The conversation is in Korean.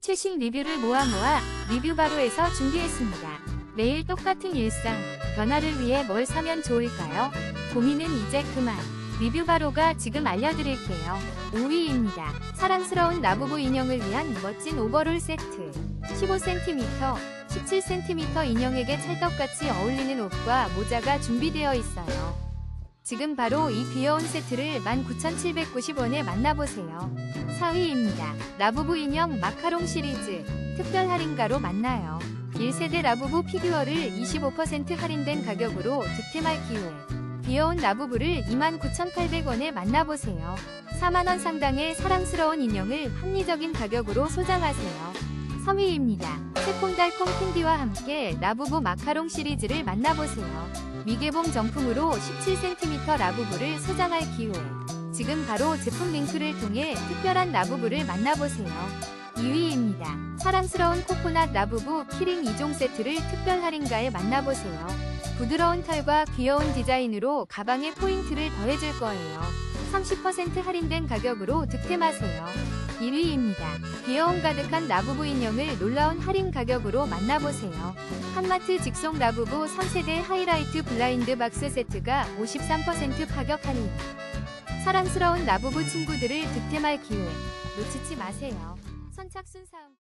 최신 리뷰를 모아 모아 리뷰 바로에서 준비했습니다. 매일 똑같은 일상, 변화를 위해 뭘 사면 좋을까요? 고민은 이제 그만. 리뷰 바로가 지금 알려드릴게요. 5위입니다. 사랑스러운 라부부 인형을 위한 멋진 오버롤 세트. 15cm, 17cm 인형에게 찰떡같이 어울리는 옷과 모자가 준비되어 있어요. 지금 바로 이 귀여운 세트를 19,790원에 만나보세요. 4위입니다. 라부부 인형 마카롱 시리즈 특별 할인가로 만나요. 1세대 라부부 피규어를 25% 할인된 가격으로 득템할 기회. 귀여운 라부부를 29,800원에 만나보세요. 4만원 상당의 사랑스러운 인형을 합리적인 가격으로 소장하세요. 3위입니다. 새콤달콤 캔디와 함께 라부부 마카롱 시리즈를 만나보세요. 미개봉 정품으로 17cm 라부부를 소장할 기회. 지금 바로 제품 링크를 통해 특별한 라부부를 만나보세요. 2위입니다. 사랑스러운 코코넛 라부부 키링 2종 세트를 특별 할인가에 만나보세요. 부드러운 털과 귀여운 디자인으로 가방에 포인트를 더해줄 거예요. 30% 할인된 가격으로 득템하세요. 1위입니다. 귀여움 가득한 라부부 인형을 놀라운 할인 가격으로 만나보세요. 한마트 직송 라부부 3세대 하이라이트 블라인드 박스 세트가 53% 가격 할인. 사랑스러운 라부부 친구들을 득템할 기회 놓치지 마세요. 선착순 사은